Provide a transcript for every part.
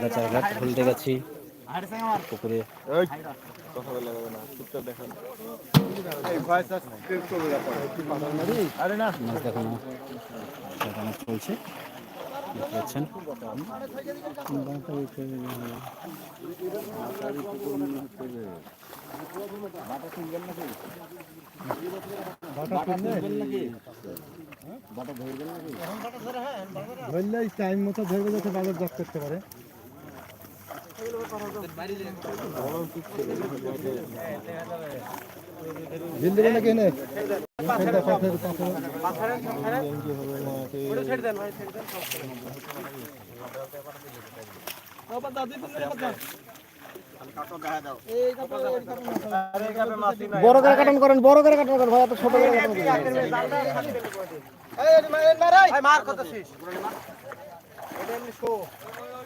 আগাছার ঘাট খুলতে গেছি। পুকুরে। মাছ দেখানো দেখানো চলছে। দেখতে পাচ্ছেন। ধরলে টাইম মতো ধরবে যাতে বাজার করতে পারে। নাকি এনে দেখো বড় করে কাটন করেন বড় করে কাটন করেন। ভাই এত ছোট করে কাটন করেন।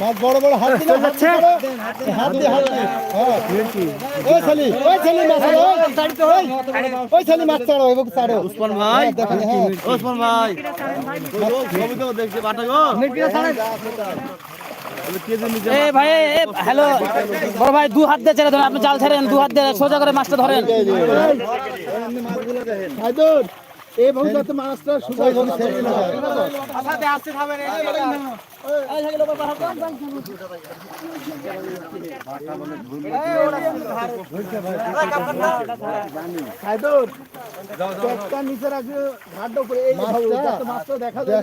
মাছ বড় বড় হাত দিয়ে হাত দিয়ে হাত দিয়ে হাত দিয়ে। হ্যাঁ। ওই ছালি ওই ছালি মাছ ছাড়ো ওই। ছালি মাছ ছাড়ো ছাড়ো। উসমান ভাই। দেখেন হ্যাঁ। ওসমান ভাই। ছবি তো দেখছি বাটা গো। হ্যালো। বড় ভাই দু হাত দিয়ে ছেড়ে ধরেন। আপনি জাল ছেড়েন দু হাত দিয়ে সোজা করে মাছটা ধরেন। হায়দর এই ভবিষ্যতে মাছটা সুযোগ হয়। নিচে রাখবে ঘাটটা উপরে এই যাতে মাছটা দেখা যায়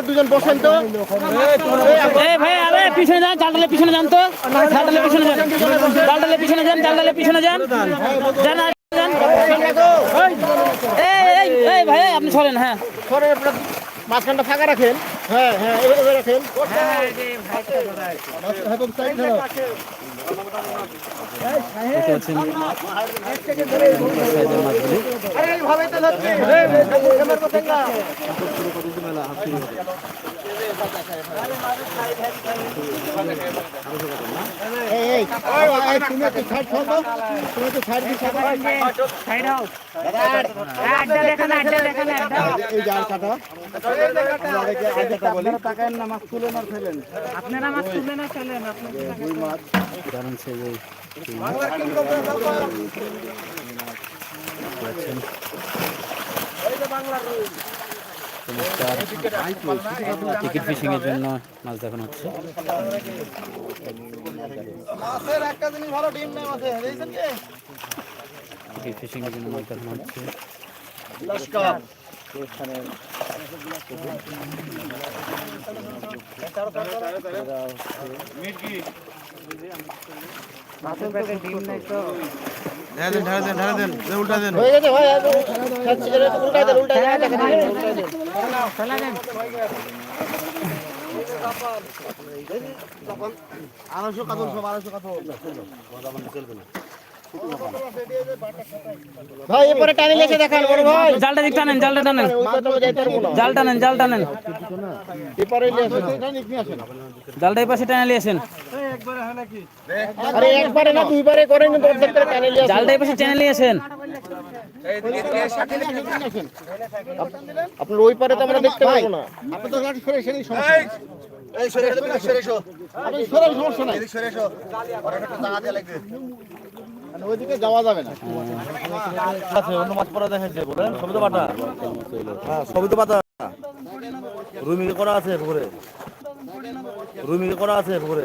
দুজন বসেন তো আরে পিছনে যান জালটালে পিছনে যান তো। জালটালে পিছনে যান। জালটালে পিছনে যান জালটালে পিছনে যান। যান যান। আপনি সরেন হ্যাঁ। মাঝখানটা ফাঁকা রাখেন। হ্যাঁ হ্যাঁ এভাবে রাখেন। দেখতে পাচ্ছেন সাইজের মাছগুলি। আরে এইভাবে তো ধরছি ক্যামেরার কথা না এই এই টিকিট ফিশিং এর জন্য মাছ দেখানো হচ্ছে। মাছের একটা জিনিস ভালো ডিম নেই মাছে দেখছেন কি? টিকিট ফিশিং এর জন্য মাছ দেখানো হচ্ছে। লস্কর। হয়ে গেছে ভাই উল্টাই দেন উল্টাই দেন উল্টাই দেন। আড়াইশো কাতল সব আড়াইশো কাতল। ভাই এরপরে টানি লেগে দেখান বড় ভাই। জালটা দিক টানেন জালটা টানেন। জাল টানেন জাল টানেন। এরপরে জালটা এই পাশে টানে নিয়েছেন আরে একবারে না দুইবারে করেন কিন্তু পাশে আপনার ওই পারে তো আমরা দেখতে পাবো না। আপনি তো গাড়ি সরে সেরই সমস্যা এই সরে এসো সরে এসো। আপনি সরে সমস্যা নাই। সরে এসো। আর একটা জায়গা দিয়ে লাগবে। ওইদিকে যাওয়া যাবে না। আছে অন্য মাছ পড়া দেখাচ্ছে বলেন সবই তো বাটা। হ্যাঁ সবই তো বাটা। রুমি করা আছে পুকুরে। রুমি করা আছে পুকুরে।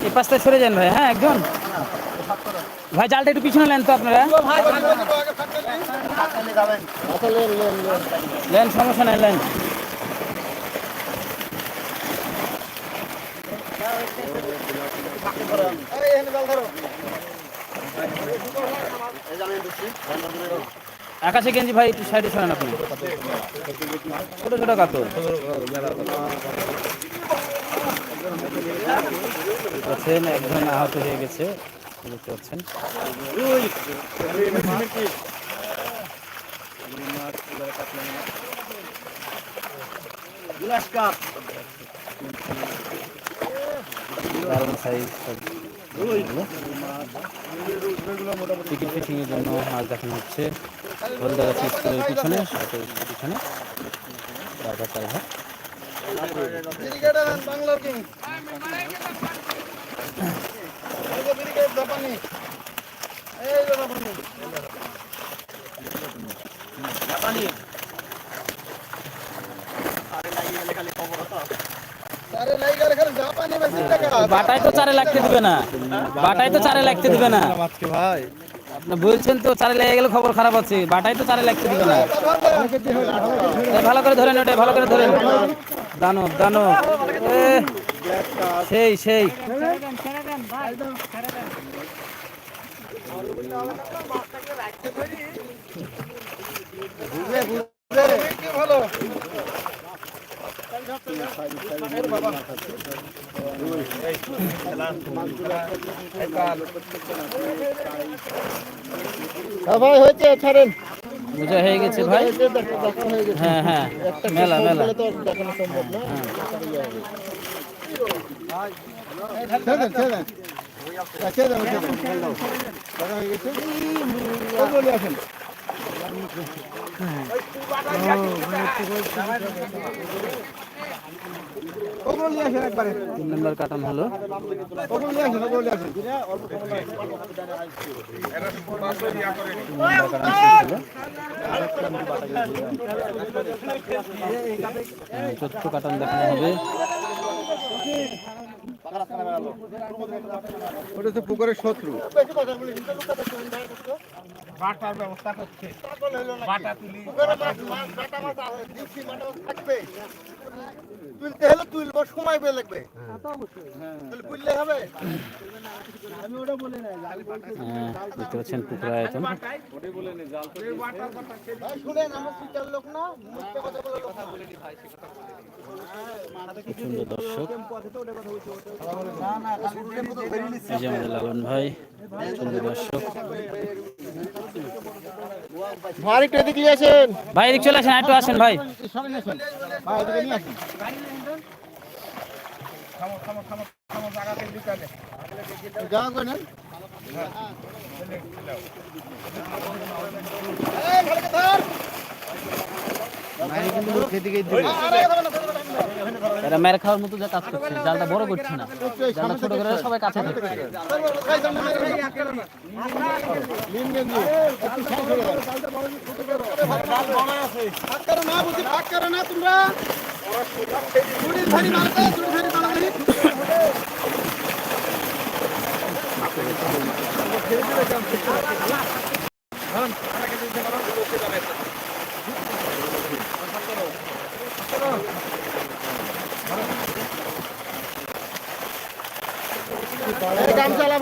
এই পাশটা সরে যান ভাই হ্যাঁ একজন। ভাই, জালটা একটু পিছনে নেন তো আপনারা। লেন সমস্যা নেই লেন আকাশে গেঞ্জি ভাই, একটু সাইডে সরেন আপনি। ছোট ছোট কাতল। আছেন একজন আহত হয়ে গেছে দারুণ সাইজ টিকিট ফিটিং এর জন্য মাছ দেখানো হচ্ছে হলদাগাছি স্কুলের পিছনে পিছনে যে ব্রিগেড জাপানি এই যে জাপানি আরে লাইগার এখানে জাপানি বেশি টাকা বাটায় তো চারে লাগতে দিবে না। বাটায় তো চারে লাগতে দিবে না। ভাই বলছেন তো চারে লেগে গেলে খবর খারাপ আছে। বাটায় তো চারে লাগতে দিবে না। ভালো করে ধরেন ওটা ভালো করে ধরেন। দানব দানব। সেই সেই। ভালো ভাই হয়েছে ছাড়েন। বোঝা হয়ে গেছে ভাই? হয়ে হ্যাঁ হ্যাঁ মেলা মেলা। হয়ে। আসেন ওগুলো নিয়ে আসেন একবারে। তিন নম্বর কাটান হলো। ওগুলো নিয়ে আসেন ওগুলো নিয়ে আসেন। চতুর্থ কাটান দেখানো হবে। ওটা তো পুকুরের শত্রু। তুলতে হলে তুলব সময় বেয়ে লাগবে। বুঝলে হবে? হ্যাঁ, দেখতে পাচ্ছেন পুকুর আয়তন। শুনেন আমার সুইটার লোক না মুখে কথা বলে লোক না। দর্শক। এই যে আমাদের লালন ভাই ভাই একটু এদিকে আসেন ভাই এদিক চলে আসেন একটু আসেন ভাই সামনে এরা মেরে খাওয়ার মতো যা কাজ করছে, জালটা বড় করছে না। জালটা ছোট করে সবাই কাছে থাকছে ভাগ করো না বুঝি ভাগ করো না তোমরা চুরি ধারি মারতে চুরি ধারি মারতে গাম চালা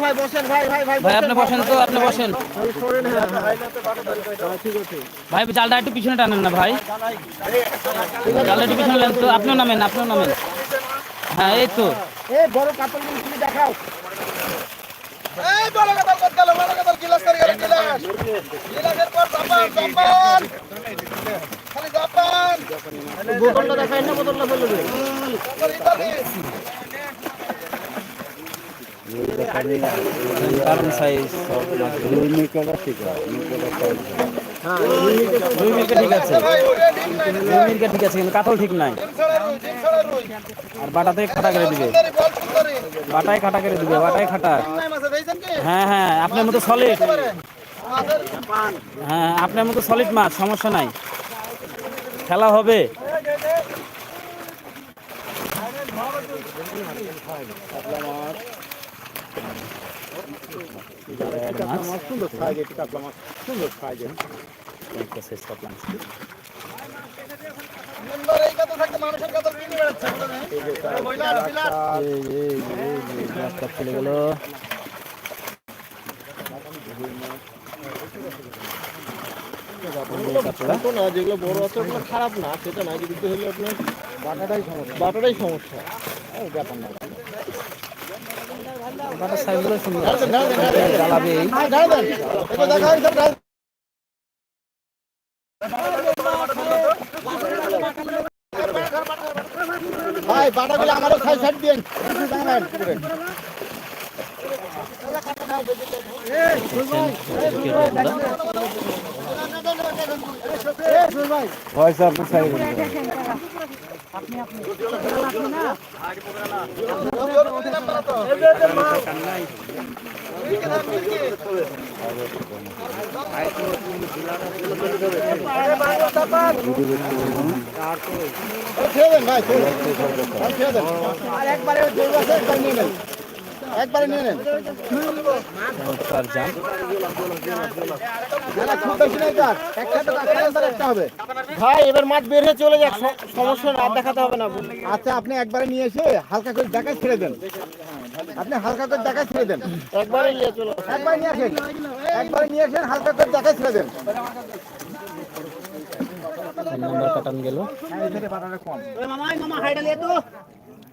ভাই বসেন ভাই ভাই ভাই ভাই আপনি বসেন তো আপনি বসেন। ভাই জালটা একটু পিছনে টানেন না ভাই। জালটা একটু পিছনে নেন তো আপনিও নামেন আপনিও নামেন। হ্যাঁ এই তো। বড় কাতল দেখাও। এই বড় কাতল কত গেল? বড় কাতল গিলাস করে গেল গিলাস গিলাসের পর জাপান জাপান খালি জাপান বোতলটা দেখাই না বোতলটা ফেলে দে ইতালি দারুণ সাইজ রুই মির্কা ঠিক আছে ঠিক আছে কিন্তু কাতল ঠিক নাই আর বাটাতে খাটা করে দিবে বাটায় খাটা করে দিবে বাটায় খাটা হ্যাঁ হ্যাঁ আপনার মতো সলিড হ্যাঁ আপনার মতো সলিড মাছ, সমস্যা নাই। খেলা হবে। মাছ সুন্দর সুন্দর চলে গেল না যেগুলো বড় আছে ওগুলো খারাপ না সেটা না কিন্তু হলে আপনার বাটাটাই সমস্যা বাটাটাই সমস্যা ব্যাপার না বাটার সাইজগুলো সুন্দর। ভাই বাটাগুলো আমারও খাই সাইড দিন পয়সা আপনার সাইড আর একবারে একবার নিয়ে নেন। খুব বেশি নেই কাজ একসাথে কাজ একটা হবে। ভাই এবার মাছ বের হয়ে চলে যাক সমস্যা না দেখাতে হবে না। আচ্ছা আপনি একবারে নিয়ে এসে হালকা করে দেখায় ছেড়ে দেন। আপনি হালকা করে দেখায় ছেড়ে দেন। একবারে নিয়ে চলো একবার নিয়ে আসেন। একবারে নিয়ে আসেন হালকা করে দেখায় ছেড়ে দেন। নম্বর কাটান গেল।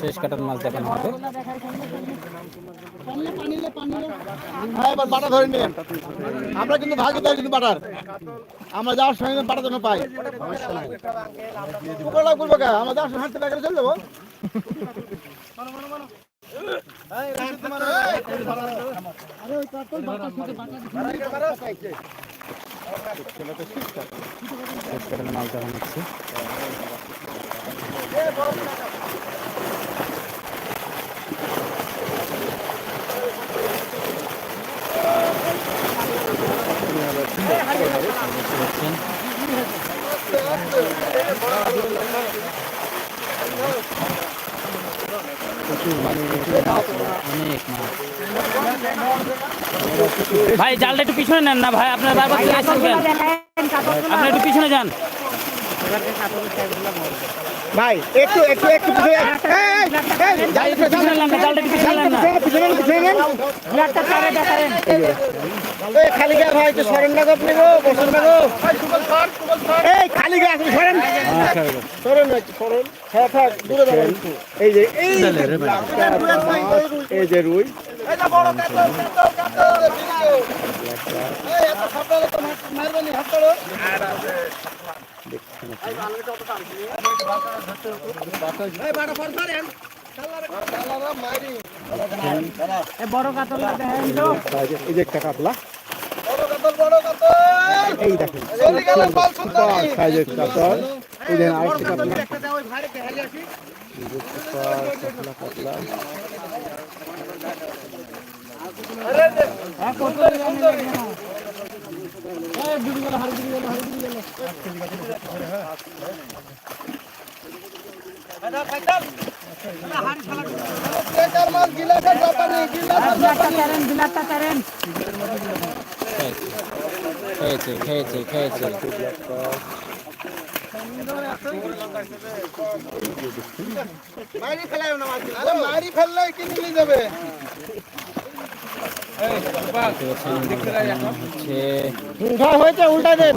শেষ কাটার মাছ দেখানো হবে বাটা ধরে নিন আমরা কিন্তু ভাগে দেয় কিন্তু বাটার আমরা যাওয়ার সময় কিন্তু জন্য পাই? আমরা যাওয়ার সময় হাঁটতে চলে যাব শেষ কাটার হচ্ছে দেখছেন প্রচুর মাছ, অনেক মাছ ভাই জালটা একটু পিছনে নেন না ভাই আপনার বারবার চলে আসছেন? আপনি একটু পিছনে যান ভাই একটু একটু একটু পিছনে একটু পিছনে নেন না জালটা একটু পিছনে নেন না পিছিয়ে নেন, পিছনে নেন। এই, খালি গা ভাই একটু সরেন না গো আপনি গো বসেন না গো। এই খালি গা আপনি সরেন। সরেন না সরেন। হ্যাঁ থাক দূরে দাঁড়ান এই যে এই এই যে রুই। এই যে একটা কাতলা এই দেখেন সাইজের কাতল। এই দেখেন আরেকটা কাতলা কাতলা কাতলা খেয়েছে খেয়েছে খেয়েছে মারি ফেলায় না মারি ফেললে উল্টা দেন।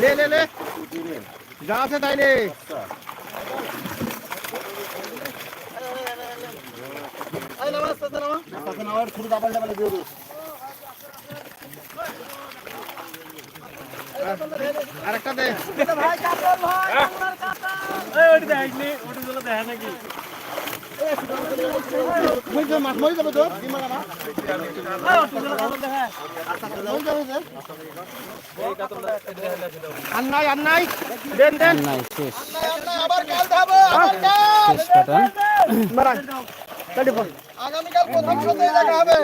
লে লে লে। যা আছে তাই নে। আরেকটা দে। বুঝছ মাছ মরে যাবে তো ডিমালা মাছ যাবে তো। আর নাই আর নাই দেন। দেন নাই শেষ শেষ কাটান মারান আগামীকাল প্রথম সন্ধ্যায় দেখা হবে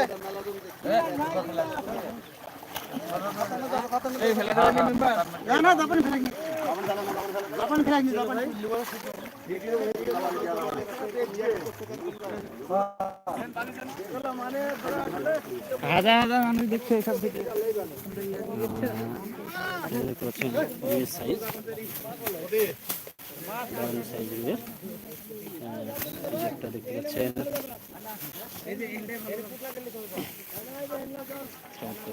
না না দপন দপন হাজার হাজার মানুষ দেখছে এসব থেকে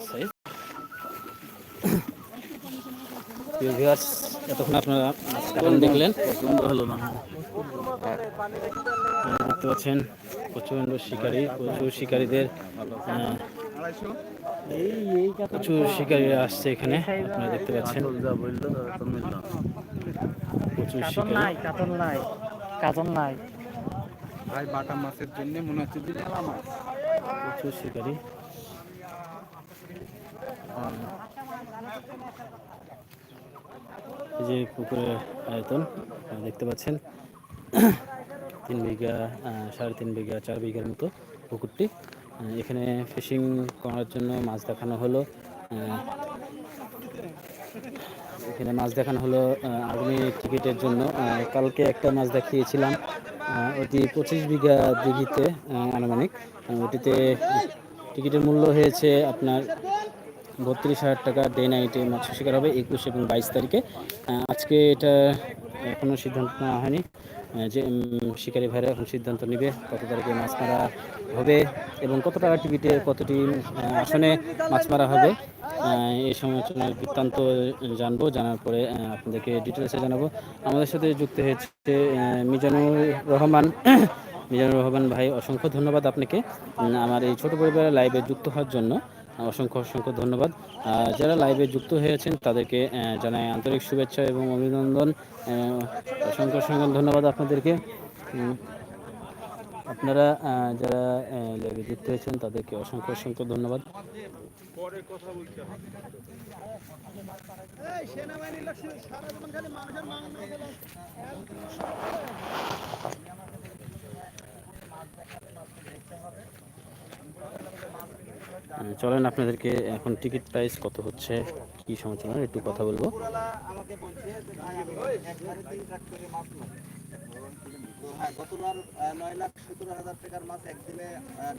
সাইজ প্রিয় ভিউয়ার্স এতক্ষণ আপনারা মাছ দেখলেন। হলো না। দেখতে পাচ্ছেন প্রচণ্ড শিকারী প্রচুর শিকারীদের প্রচুর শিকারীরা আসছে এখানে আপনারা দেখতে পাচ্ছেন। প্রচুর শিকারী। নাই কাতল নাই কাতল নাই ভাই বাটা মাছের জন্য মনে হচ্ছে প্রচুর শিকারী। যে পুকুরের আয়তন দেখতে পাচ্ছেন, তিন বিঘা সাড়ে তিন বিঘা, চার বিঘার মতো পুকুরটি। এখানে ফিশিং করার জন্য মাছ দেখানো হলো। এখানে মাছ দেখানো হলো আর্মি টিকিটের জন্য। কালকে একটা মাছ দেখিয়েছিলাম। ওটি পঁচিশ বিঘা দিঘিতে আনুমানিক। ওটিতে টিকিটের মূল্য হয়েছে আপনার বত্রিশ হাজার টাকা ডে নাইটে মৎস্য শিকার হবে একুশ এবং বাইশ তারিখে। আজকে এটা এখনও সিদ্ধান্ত নেওয়া হয়নি যে শিকারী ভাইরা এখন সিদ্ধান্ত নেবে কত তারিখে মাছ মারা হবে এবং কত টাকা টিকিটে কতটি আসনে মাছ মারা হবে এই সমালোচনার বৃত্তান্ত জানব, জানার পরে আপনাদেরকে ডিটেলসে জানাব। আমাদের সাথে যুক্ত হয়েছে মিজানুর রহমান। মিজানুর রহমান ভাই, অসংখ্য ধন্যবাদ আপনাকে। আমার এই ছোট পরিবারের লাইভে যুক্ত হওয়ার জন্য। অসংখ্য অসংখ্য ধন্যবাদ। যারা লাইভে যুক্ত হয়েছেন তাদেরকে জানাই আন্তরিক শুভেচ্ছা এবং অভিনন্দন। অসংখ্য অসংখ্য ধন্যবাদ আপনাদেরকে। আপনারা যারা লাইভে যুক্ত হয়েছেন তাদেরকে অসংখ্য অসংখ্য ধন্যবাদ। আহ, চলেন আপনাদেরকে এখন টিকিট প্রাইস কত হচ্ছে, কি সমালোচনা একটু কথা বলব।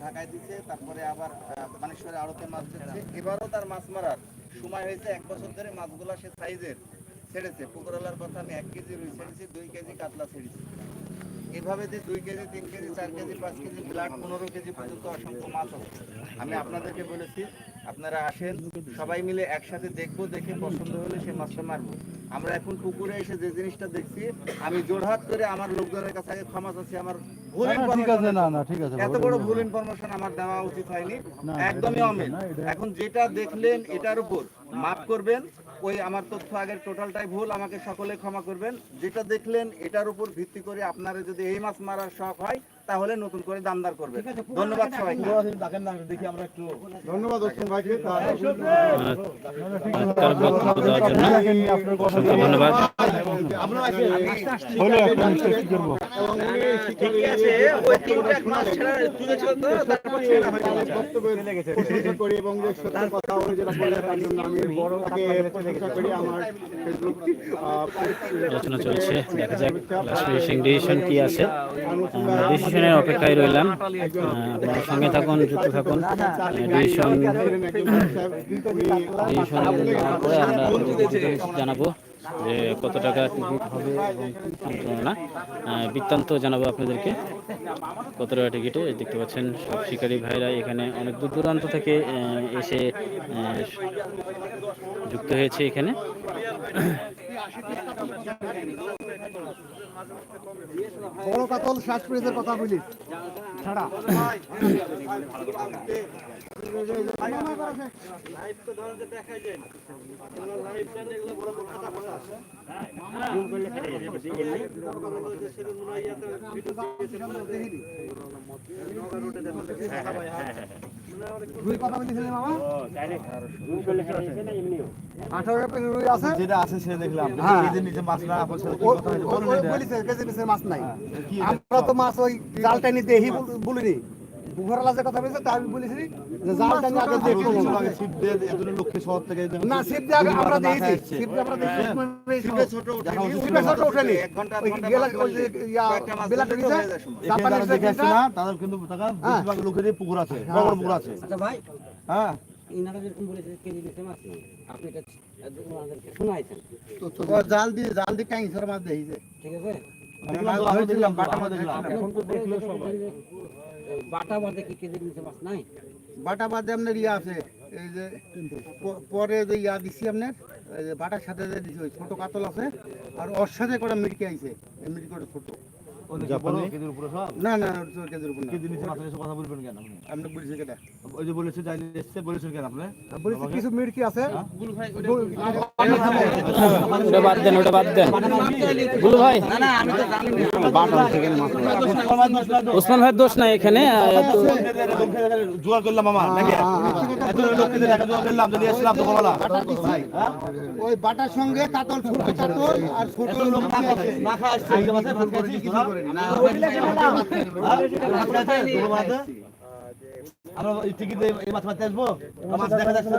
ঢাকায় তারপরে আবার মানেশ্বরে আড়তে মাছ এবারও তার মাছ মারার। সময় হয়েছে এক বছর ধরে মাছগুলা সে সাইজের ছেড়েছে পুকুরালার কথা আমি এক কেজি রুই ছেড়েছি দুই কেজি কাতলা ছেড়েছি এভাবে যে দুই কেজি, তিন কেজি, চার কেজি, পাঁচ কেজি ব্লাড পনেরো কেজি পর্যন্ত অসংখ্য মাছ আছে। আমি আপনাদেরকে বলেছি, আপনারা আসেন, সবাই মিলে একসাথে দেখব, দেখে পছন্দ হলে সে মাছটা মারবো। আমরা এখন পুকুরে এসে যে জিনিসটা দেখছি আমি জোরহাত করে আমার লোকজনের কাছে আগে ক্ষমা চাচ্ছি আমার ভুল ঠিক আছে না না ঠিক আছে এত বড় ভুল ইনফরমেশন আমার দেওয়া উচিত হয়নি। একদমই অমিল এখন যেটা দেখলেন এটার উপর মাফ করবেন ওই আমার তথ্য আগের টোটালটাই ভুল আমাকে সকলে ক্ষমা করবেন। যেটা দেখলেন এটার উপর ভিত্তি করে আপনারা যদি এই মাছ মারার শখ হয় তাহলে নতুন করে দামদার করবে। ধন্যবাদ সবাইকে। না দেখি আমরা একটু ধন্যবাদ ওসমান ভাইকে। ধন্যবাদ। আলোচনা চলছে। দেখা যাক কি আছে। ডিসিশনের অপেক্ষায় রইলাম। আপনারা সঙ্গে থাকুন, যুক্ত থাকুন। জানাব যে কত টাকা টিকিট হবে না বৃত্তান্ত জানাব আপনাদেরকে। কত টাকা টিকিটে দেখতে পাচ্ছেন, সব শিকারী ভাইরা এখানে অনেক দূর দূরান্ত থেকে এসে যুক্ত হয়েছে এখানে। বড় কাতল প্রেসের কথা বলি। ছাড়া। আঠারো রুই আছে? যেটা আছে সেটা দেখলাম। হ্যাঁ। নিচে মাছ না কেজি মাছ নাই। আমরা তো মাছ ওই জাল টানি দেহি বলিনি। বুঘরালা যে কথা বলেছে তা আমি বলেছি যে জাল টানি আগে দেখব কিছু আগে ছিপ দিয়ে এতগুলো লক্ষ্মী শহর থেকে না শিব আগে আমরা দেখেছি আসছে। আমরা দেখেছি। ছোট দেখা উঠেনি, উচিত শিপে ছোট ওঠেনি। এক ঘণ্টা ওই ঘণ্টা গেলা পার ওই যে করলে কয়েকটা মাছ বেলা ধরলে তো টেনিছে হয়ে যায় সময়। এখানে জাপানের দেখে আসছে না তাদের কিন্তু টাকা বেশিরভাগ লোকেরই পুকুর আছে বড় বড় পুকুর আছে। আচ্ছা ভাই। হ্যাঁ। ইনারা যেরকম বলেছে কেজি নিতে মাছ নেই আপনি এটা ওনাদেরকে শোনাইছেন। জাল দিয়ে জাল দিয়ে কাইঞ্চর মাছ দেখিছে ঠিক আছে? দেখলাম তো, আমরা দেখলাম বাটা বাদে কি কেজি নিতে মাছ নাই? বাটা বাদে আপনার ইয়া আছে এই যে পরে যে ইয়া দিছি আপনার এই যে বাটার সাথে যে দিছি ওই ছোট কাতল আছে আর ওর সাথে করে মিটকে আইছে মিটকে ছোট। ওদিকে কেজির উপরে সব? না না কেজির উপর না। নিচে মাছের কথা বলবেন কেন আপনি? আপনি বলছি কেটা? ওই যে বলেছে যাই এসছে বলেছেন কেন আপনি? বলছি কিছু মিটকি আছে? ওটা বাদ দেন ওটা বাদ দেন। গুলু ভাই ওসমান ভাইয়ের দোষ নাই এখানে জোয়ার করলাম মামা নাকি? এত লোকদের একা জোয়ার করলাম যদি আসলাম তো বলা ওই বাটার সঙ্গে কাতল আর ভাত কিছু করে না আমরা টিকিট এই মাছ মারতে আসব। মাছ দেখা যাচ্ছে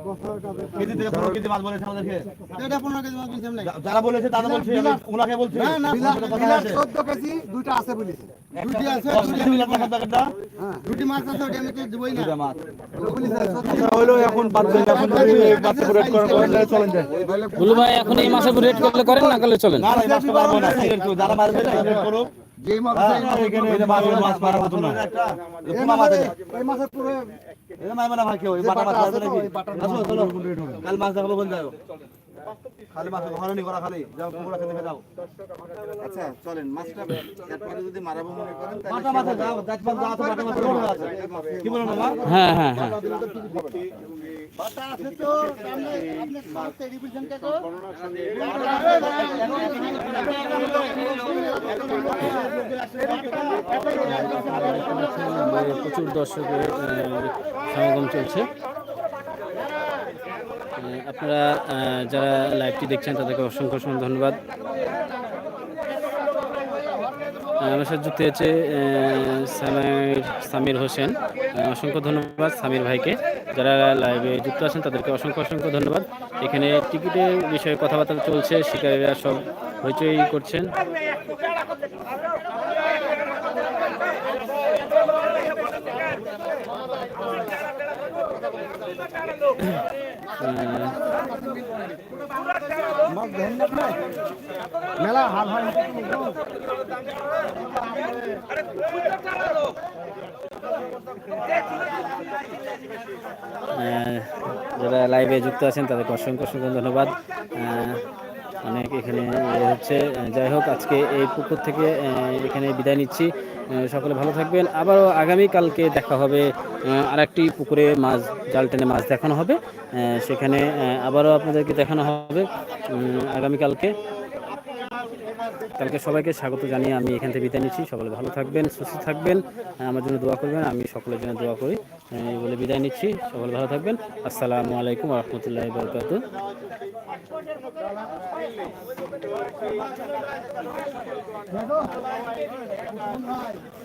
না, আমরা সব মাছ দেখে। কেজি থেকে পনেরো কেজি মাছ বলেছে আমাদেরকে এটা পনেরো কেজি মাছ বলছি আপনি যারা বলেছে তারা বলছে ওনাকে বলছি না না ওনার সাথে কথা আছে। চোদ্দ কেজি দুইটা আছে বলিস দুটি আছে দশ কেজি মিলে আপনার প্যাকেটটা? হ্যাঁ, দুটি মাছ আছে ওটা আমি তো দিবই না মাছ। বলিস এখন বাদ দেন এখন যদি বাচ্চা করে করেন তাহলে চলেন ভাই এখন এই মাসে রেট করলে করেন না করলে চলেন না। যারা মারবে তারা করুক হ্যাঁ, কাল মাছ দেখাবো বল খালি মাছ হরানি করা খালি। যাও পুকুরা খেতে যাও। আচ্ছা চলেন মাছটা এরপরে যদি মারাবো মনে করেন যাও বড় আছে। কি বলেন হ্যাঁ হ্যাঁ হ্যাঁ। বাটা আছে তো সামনে আপনি সাথে রিভিশন কে কো প্রচুর দর্শকের সমাগম চলছে। আপনারা যারা লাইভটি দেখছেন, তাদেরকে অসংখ্য অসংখ্য ধন্যবাদ। আমার সাথে যুক্ত হয়েছে সামির সামির হোসেন। অসংখ্য ধন্যবাদ সামির ভাইকে। যারা লাইভে যুক্ত আছেন, তাদেরকে অসংখ্য অসংখ্য ধন্যবাদ। এখানে টিকিটের বিষয়ে কথাবার্তা চলছে, শিকারীরা সব হইচই করছেন। মেলা হাল আহ, যারা লাইভে যুক্ত আছেন তাদেরকে অসংখ্য অসংখ্য ধন্যবাদ। অনেক এখানে হচ্ছে। যাই হোক, আজকে এই পুকুর থেকে এখানে বিদায় নিচ্ছি। সকলে ভালো থাকবেন। আবারও আগামীকালকে দেখা হবে আর একটি পুকুরে মাছ, জাল টেনে মাছ দেখানো হবে। সেখানে আবারও আপনাদেরকে দেখানো হবে আগামীকালকে। কালকে সবাইকে স্বাগত জানিয়ে আমি এখান থেকে বিদায় নিচ্ছি। সকলে ভালো থাকবেন, সুস্থ থাকবেন, আমার জন্য দোয়া করবেন, আমি সকলের জন্য দোয়া করি। বলে বিদায় নিচ্ছি, সকলে ভালো থাকবেন। আসসালামু আলাইকুম রহমতুল্লাহ বরকাত